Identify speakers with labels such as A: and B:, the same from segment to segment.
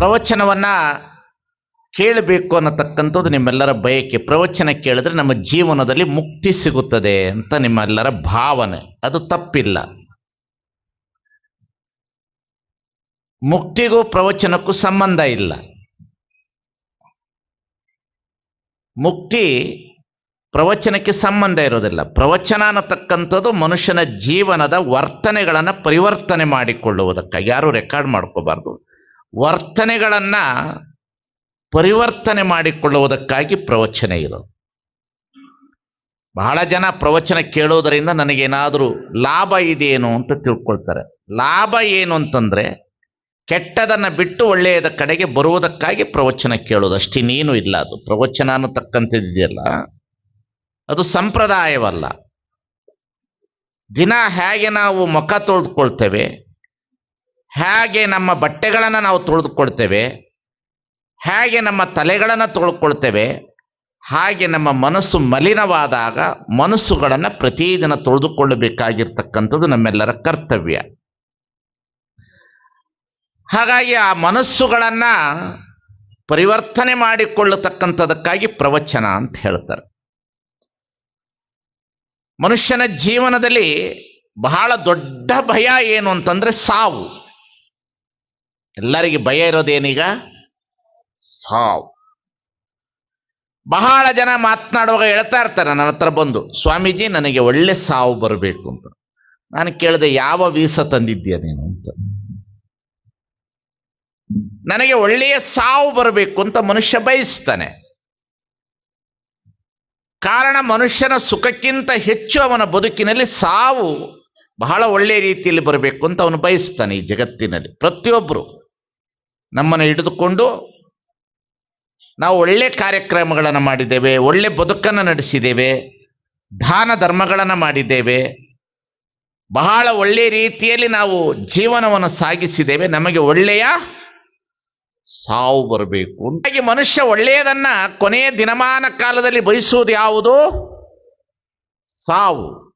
A: ಪ್ರವಚನವನ್ನ ಕೇಳಬೇಕು ಅನ್ನತಕ್ಕಂಥದ್ದು ನಿಮ್ಮೆಲ್ಲರ ಬಯಕೆ. ಪ್ರವಚನ ಕೇಳಿದ್ರೆ ನಮ್ಮ ಜೀವನದಲ್ಲಿ ಮುಕ್ತಿ ಸಿಗುತ್ತದೆ ಅಂತ ನಿಮ್ಮೆಲ್ಲರ ಭಾವನೆ. ಅದು ತಪ್ಪಿಲ್ಲ. ಮುಕ್ತಿಗೂ ಪ್ರವಚನಕ್ಕೂ ಸಂಬಂಧ ಇಲ್ಲ. ಮುಕ್ತಿ ಪ್ರವಚನಕ್ಕೆ ಸಂಬಂಧ ಇರೋದಿಲ್ಲ. ಪ್ರವಚನ ಅನ್ನತಕ್ಕಂಥದ್ದು ಮನುಷ್ಯನ ಜೀವನದ ವರ್ತನೆಗಳನ್ನು ಪರಿವರ್ತನೆ ಮಾಡಿಕೊಳ್ಳುವುದಕ್ಕಾಗಿ. ಯಾರು ರೆಕಾರ್ಡ್ ಮಾಡ್ಕೋಬಾರ್ದು. ವರ್ತನೆಗಳನ್ನ ಪರಿವರ್ತನೆ ಮಾಡಿಕೊಳ್ಳುವುದಕ್ಕಾಗಿ ಪ್ರವಚನ ಇರೋದು ಬಹಳ ಜನ ಪ್ರವಚನ ಕೇಳೋದರಿಂದ ನನಗೇನಾದರೂ ಲಾಭ ಇದೆಯೇನೋ ಅಂತ ತಿಳ್ಕೊಳ್ತಾರೆ. ಲಾಭ ಏನು ಅಂತಂದ್ರೆ ಕೆಟ್ಟದನ್ನ ಬಿಟ್ಟು ಒಳ್ಳೆಯದ ಕಡೆಗೆ ಬರುವುದಕ್ಕಾಗಿ ಪ್ರವಚನ ಕೇಳೋದು ಅಷ್ಟಿನ್ನೇನು ಇಲ್ಲ ಅದು. ಪ್ರವಚನ ಅನ್ನತಕ್ಕಂಥದ್ದಿದೆಯಲ್ಲ ಅದು ಸಂಪ್ರದಾಯವಲ್ಲ. ದಿನ ಹೇಗೆ ನಾವು ಮುಖ ತೊಳೆದುಕೊಳ್ತೇವೆ ಹೇಗೆ ನಮ್ಮ ಬಟ್ಟೆಗಳನ್ನು ನಾವು ತೊಳೆದುಕೊಳ್ತೇವೆ ಹೇಗೆ ನಮ್ಮ ತಲೆಗಳನ್ನು ತೊಳ್ಕೊಳ್ತೇವೆ, ಹಾಗೆ ನಮ್ಮ ಮನಸ್ಸು ಮಲಿನವಾದಾಗ ಮನಸ್ಸುಗಳನ್ನು ಪ್ರತಿದಿನ ತೊಳೆದುಕೊಳ್ಳಬೇಕಾಗಿರ್ತಕ್ಕಂಥದ್ದು ನಮ್ಮೆಲ್ಲರ ಕರ್ತವ್ಯ. ಹಾಗಾಗಿ ಆ ಮನಸ್ಸುಗಳನ್ನು ಪರಿವರ್ತನೆ ಮಾಡಿಕೊಳ್ಳತಕ್ಕಂಥದಕ್ಕಾಗಿ ಪ್ರವಚನ ಅಂತ ಹೇಳ್ತಾರೆ. ಮನುಷ್ಯನ ಜೀವನದಲ್ಲಿ ಬಹಳ ದೊಡ್ಡ ಭಯ ಏನು ಅಂತಂದರೆ ಸಾವು. ಎಲ್ಲರಿಗೆ ಭಯ ಇರೋದೇನೀಗ? ಸಾವು. ಬಹಳ ಜನ ಮಾತನಾಡುವಾಗ ಹೇಳ್ತಾ ಇರ್ತಾರೆ, ನನ್ನ ಹತ್ರ ಬಂದು, ಸ್ವಾಮೀಜಿ, ನನಗೆ ಒಳ್ಳೆ ಸಾವು ಬರಬೇಕು ಅಂತ. ನಾನು ಕೇಳಿದೆ, ಯಾವ ವೀಸ ತಂದಿದ್ದೀಯ ನೀನು ಅಂತ. ನನಗೆ ಒಳ್ಳೆಯ ಸಾವು ಬರಬೇಕು ಅಂತ ಮನುಷ್ಯ ಬಯಸ್ತಾನೆ. ಕಾರಣ, ಮನುಷ್ಯನ ಸುಖಕ್ಕಿಂತ ಹೆಚ್ಚು ಅವನ ಬದುಕಿನಲ್ಲಿ ಸಾವು ಬಹಳ ಒಳ್ಳೆಯ ರೀತಿಯಲ್ಲಿ ಬರಬೇಕು ಅಂತ ಅವನು ಬಯಸ್ತಾನೆ ಈ ಜಗತ್ತಿನಲ್ಲಿ. ಪ್ರತಿಯೊಬ್ಬರು ನಮ್ಮನ್ನು ಹಿಡಿದುಕೊಂಡು ನಾವು ಒಳ್ಳೆ ಕಾರ್ಯಕ್ರಮಗಳನ್ನು ಮಾಡಿದ್ದೇವೆ, ಒಳ್ಳೆ ಬದುಕನ್ನು ನಡೆಸಿದ್ದೇವೆ, ದಾನ ಧರ್ಮಗಳನ್ನು ಮಾಡಿದ್ದೇವೆ, ಬಹಳ ಒಳ್ಳೆಯ ರೀತಿಯಲ್ಲಿ ನಾವು ಜೀವನವನ್ನು ಸಾಗಿಸಿದ್ದೇವೆ, ನಮಗೆ ಒಳ್ಳೆಯ ಸಾವು ಬರಬೇಕು ಹಾಗೆ ಮನುಷ್ಯ ಒಳ್ಳೆಯದನ್ನ ಕೊನೆಯ ದಿನಮಾನ ಕಾಲದಲ್ಲಿ ಬಯಸುವುದು ಯಾವುದು? ಸಾವು.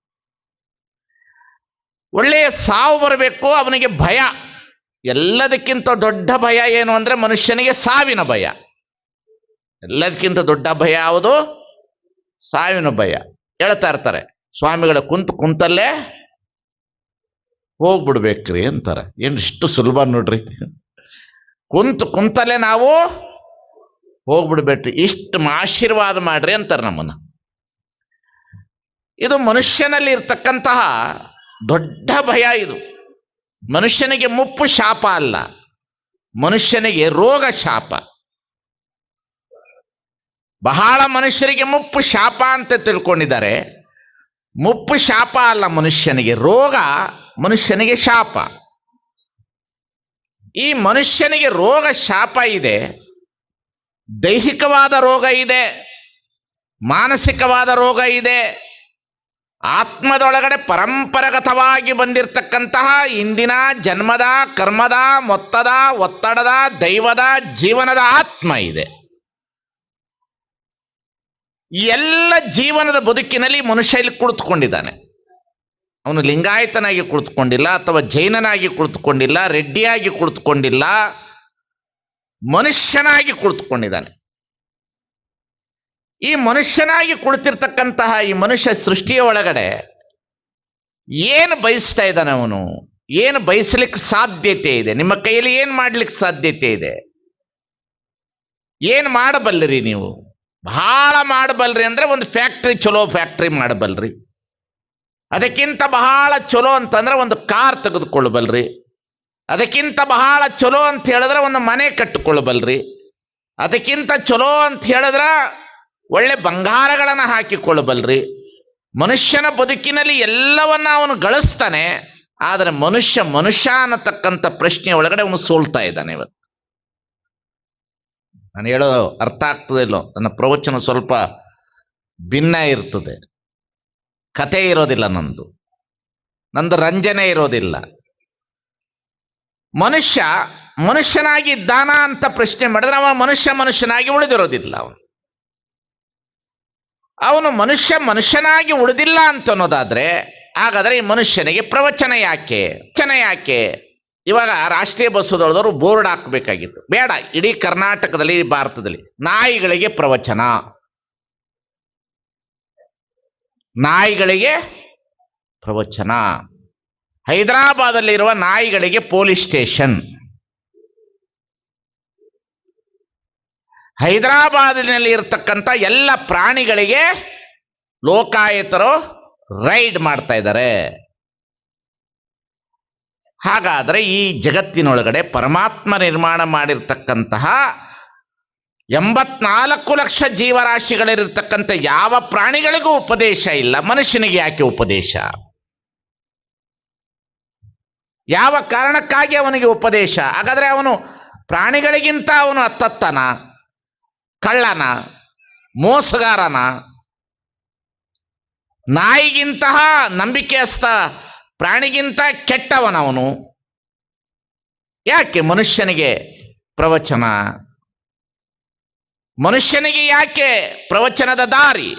A: ಒಳ್ಳೆಯ ಸಾವು ಬರಬೇಕು, ಅವನಿಗೆ ಭಯ. ಎಲ್ಲದಕ್ಕಿಂತ ದೊಡ್ಡ ಭಯ ಏನು ಅಂದ್ರೆ ಮನುಷ್ಯನಿಗೆ ಸಾವಿನ ಭಯ. ಎಲ್ಲದಕ್ಕಿಂತ ದೊಡ್ಡ ಭಯ ಯಾವುದು? ಸಾವಿನ ಭಯ. ಹೇಳ್ತಾ ಇರ್ತಾರೆ. ಸ್ವಾಮಿಗಳ ಕುಂತು ಕುಂತಲ್ಲೇ ಹೋಗ್ಬಿಡ್ಬೇಕ್ರಿ ಅಂತಾರೆ. ಏನು ಇಷ್ಟು ಸುಲಭ ನೋಡ್ರಿ. ಕುಂತು ಕುಂತಲ್ಲೇ ನಾವು ಹೋಗ್ಬಿಡ್ಬೇಕ್ರಿ. ಇಷ್ಟು ಆಶೀರ್ವಾದ ಮಾಡ್ರಿ ಅಂತಾರೆ ನಮ್ಮನ್ನು. ಇದು ಮನುಷ್ಯನಲ್ಲಿ ಇರ್ತಕ್ಕಂತಹ ದೊಡ್ಡ ಭಯ ಇದು. ಮನುಷ್ಯನಿಗೆ ಮುಪ್ಪು ಶಾಪ ಅಲ್ಲ, ಮನುಷ್ಯನಿಗೆ ರೋಗ ಶಾಪ. ಬಹಳ ಮನುಷ್ಯರಿಗೆ ಮುಪ್ಪು ಶಾಪ ಅಂತ ತಿಳ್ಕೊಂಡಿದ್ದಾರೆ. ಮುಪ್ಪು ಶಾಪ ಅಲ್ಲ ಮನುಷ್ಯನಿಗೆ, ರೋಗ ಮನುಷ್ಯನಿಗೆ ಶಾಪ. ಈ ಮನುಷ್ಯನಿಗೆ ರೋಗ ಶಾಪ ಇದೆ, ದೈಹಿಕವಾದ ರೋಗ ಇದೆ, ಮಾನಸಿಕವಾದ ರೋಗ ಇದೆ ಆತ್ಮದೊಳಗಡೆ ಪರಂಪರಾಗತವಾಗಿ ಬಂದಿರತಕ್ಕಂತಹ ಇಂದಿನ ಜನ್ಮದ, ಕರ್ಮದ, ಮೊತ್ತದ, ಒತ್ತಡದ, ದೈವದ ಜೀವನದ ಆತ್ಮ ಇದೆ. ಎಲ್ಲ ಜೀವನದ ಬದುಕಿನಲ್ಲಿ ಮನುಷ್ಯ ಇಲ್ಲಿ ಕುಳಿತುಕೊಂಡಿದ್ದಾನೆ. ಅವನು ಲಿಂಗಾಯತನಾಗಿ ಕುಳಿತುಕೊಂಡಿಲ್ಲ, ಅಥವಾ ಜೈನನಾಗಿ ಕುಳಿತುಕೊಂಡಿಲ್ಲ, ರೆಡ್ಡಿಯಾಗಿ ಕುಳಿತುಕೊಂಡಿಲ್ಲ, ಮನುಷ್ಯನಾಗಿ ಕುಳಿತುಕೊಂಡಿದ್ದಾನೆ. ಈ ಮನುಷ್ಯನಾಗಿ ಕುಳಿತಿರ್ತಕ್ಕಂತಹ ಈ ಮನುಷ್ಯ ಸೃಷ್ಟಿಯ ಒಳಗಡೆ ಏನು ಬಯಸ್ತಾ ಇದ್ದಾನೆ ಅವನು? ಏನು ಬಯಸಲಿಕ್ಕೆ ಸಾಧ್ಯತೆ ಇದೆ? ನಿಮ್ಮ ಕೈಯಲ್ಲಿ ಏನು ಮಾಡ್ಲಿಕ್ಕೆ ಸಾಧ್ಯತೆ ಇದೆ? ಏನು ಮಾಡಬಲ್ಲರಿ ನೀವು? ಬಹಳ ಮಾಡಬಲ್ರಿ ಅಂದ್ರೆ ಒಂದು ಫ್ಯಾಕ್ಟ್ರಿ ಚಲೋ ಫ್ಯಾಕ್ಟ್ರಿ ಮಾಡಬಲ್ರಿ ಅದಕ್ಕಿಂತ ಬಹಳ ಚಲೋ ಅಂತಂದ್ರೆ ಒಂದು ಕಾರ್ ತೆಗೆದುಕೊಳ್ಳಬಲ್ರಿ ಅದಕ್ಕಿಂತ ಬಹಳ ಚಲೋ ಅಂತ ಹೇಳಿದ್ರೆ ಒಂದು ಮನೆ ಕಟ್ಟಿಕೊಳ್ಳಬಲ್ರಿ ಅದಕ್ಕಿಂತ ಚಲೋ ಅಂತ ಹೇಳಿದ್ರ ಒಳ್ಳೆ ಬಂಗಾರಗಳನ್ನು ಹಾಕಿಕೊಳ್ಳಬಲ್ರಿ. ಮನುಷ್ಯನ ಬದುಕಿನಲ್ಲಿ ಎಲ್ಲವನ್ನ ಅವನು ಗಳಿಸ್ತಾನೆ, ಆದರೆ ಮನುಷ್ಯ ಮನುಷ್ಯ ಅನ್ನತಕ್ಕಂಥ ಪ್ರಶ್ನೆ ಒಳಗಡೆ ಅವನು ಸೋಲ್ತಾ ಇದ್ದಾನೆ ಇವತ್ತು. ನಾನು ಹೇಳೋ ಅರ್ಥ ಆಗ್ತದೆ ಇಲ್ಲೋ? ನನ್ನ ಪ್ರವಚನ ಸ್ವಲ್ಪ ಭಿನ್ನ ಇರ್ತದೆ. ಕತೆ ಇರೋದಿಲ್ಲ ನಂದು. ನಂದು ರಂಜನೆ ಇರೋದಿಲ್ಲ. ಮನುಷ್ಯ ಮನುಷ್ಯನಾಗಿ ಇದ್ದಾನ ಅಂತ ಪ್ರಶ್ನೆ ಮಾಡಿದ್ರೆ ಅವ ಮನುಷ್ಯ ಮನುಷ್ಯನಾಗಿ ಉಳಿದಿರೋದಿಲ್ಲ ಅವನು. ಅವನು ಮನುಷ್ಯ ಮನುಷ್ಯನಾಗಿ ಉಳಿದಿಲ್ಲ ಅಂತ ಅನ್ನೋದಾದ್ರೆ ಹಾಗಾದ್ರೆ ಈ ಮನುಷ್ಯನಿಗೆ ಪ್ರವಚನ ಯಾಕೆ? ಚನ ಯಾಕೆ? ಇವಾಗ ರಾಷ್ಟ್ರೀಯ ಬಸ್ಸುದೊಳದವರು ಬೋರ್ಡ್ ಹಾಕಬೇಕಾಗಿತ್ತು. ಬೇಡ, ಇಡೀ ಕರ್ನಾಟಕದಲ್ಲಿ ಭಾರತದಲ್ಲಿ ನಾಯಿಗಳಿಗೆ ಪ್ರವಚನ. ನಾಯಿಗಳಿಗೆ ಪ್ರವಚನ. ಹೈದರಾಬಾದಲ್ಲಿರುವ ನಾಯಿಗಳಿಗೆ ಪೊಲೀಸ್ ಸ್ಟೇಷನ್. ಹೈದರಾಬಾದಿನಲ್ಲಿ ಇರ್ತಕ್ಕಂಥ ಎಲ್ಲ ಪ್ರಾಣಿಗಳಿಗೆ ಲೋಕಾಯತರು ರೈಡ್ ಮಾಡ್ತಾ ಇದ್ದಾರೆ. ಹಾಗಾದರೆ ಈ ಜಗತ್ತಿನೊಳಗಡೆ ಪರಮಾತ್ಮ ನಿರ್ಮಾಣ ಮಾಡಿರ್ತಕ್ಕಂತಹ ಎಂಬತ್ನಾಲ್ಕು ಲಕ್ಷ ಜೀವರಾಶಿಗಳಿರ್ತಕ್ಕಂಥ ಯಾವ ಪ್ರಾಣಿಗಳಿಗೂ ಉಪದೇಶ ಇಲ್ಲ, ಮನುಷ್ಯನಿಗೆ ಯಾಕೆ ಉಪದೇಶ? ಯಾವ ಕಾರಣಕ್ಕಾಗಿ ಅವನಿಗೆ ಉಪದೇಶ? ಹಾಗಾದರೆ ಅವನು ಪ್ರಾಣಿಗಳಿಗಿಂತ ಅವನು ಹತ್ತತ್ತನ ಕಳ್ಳನ ಮೋಸಗಾರನ ನಾಯಿಗಿಂತಹ ನಂಬಿಕೆಯಸ್ಥ ಪ್ರಾಣಿಗಿಂತ ಕೆಟ್ಟವನವನು. ಯಾಕೆ ಮನುಷ್ಯನಿಗೆ ಪ್ರವಚನ? ಮನುಷ್ಯನಿಗೆ ಯಾಕೆ ಪ್ರವಚನದ ದಾರಿ?